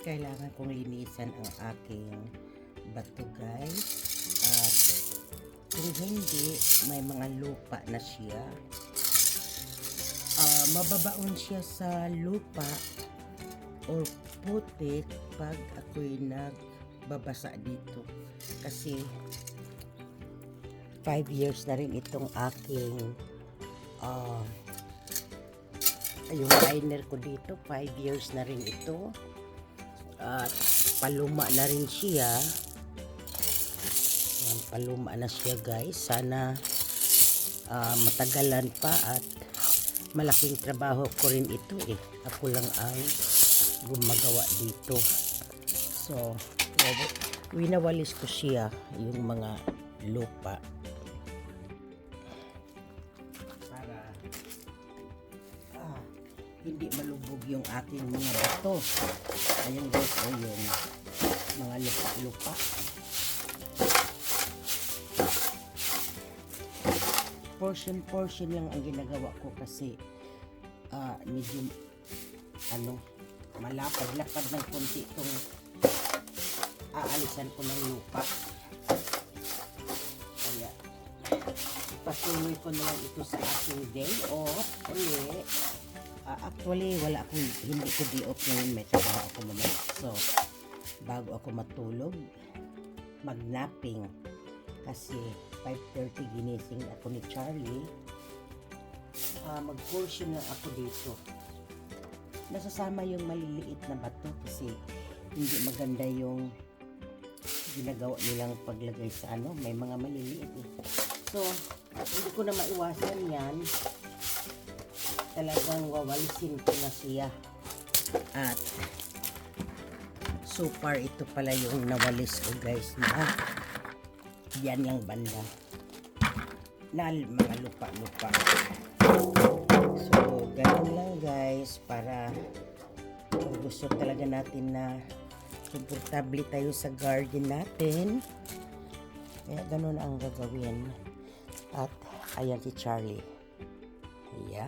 kailangan kong linisan ang aking bato guys. At kung hindi may mga lupa na siya. Ah, mababaon siya sa lupa or putik pag ako'y nagbabasa dito. Kasi 5 years na rin itong aking ah yung liner ko dito. 5 years na rin ito at paluma na rin siya. Ayan, paluma na siya guys. Sana ah, matagalan pa at malaking trabaho ko rin ito eh. Ako lang ang gumagawa dito. So winawalis ko siya yung mga lupa hindi malubog yung aking mga bato. Ayun guys o yung mga lupa-lupa. Portion portion lang ang ginagawa ko kasi ah, medyo ano malapad-lapad ng konti itong aalisan ko ng lupa. Kaya patuloy ko na lang ito sa aking day off uli Ah, actually wala akong hindi ko day off ngayon. May trabaho ako mamaya so bago ako matulog mag-napping. Kasi 5.30 ginising ako ni Charlie. Ah, mag-portion na ako dito. Nasasama yung maliliit na bato kasi hindi maganda yung ginagawa nilang paglagay sa ano. May mga maliliit eh. so hindi ko na maiwasan yan talagang wawalisin ko na siya. At so far ito pala yung nawalis ko guys na yan yung banda. Na mga lupa-lupa. So ganun lang guys para kung gusto talaga natin na komportable tayo sa garden natin kaya ganun ang gagawin. At ayan si Charlie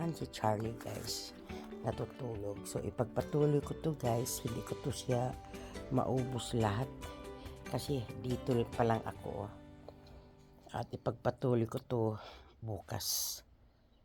ayan si Charlie guys natutulog. So ipagpatuloy ko to guys. Hindi ko to siya maubos lahat kasi dito pa lang ako. At ipagpatuloy ko to bukas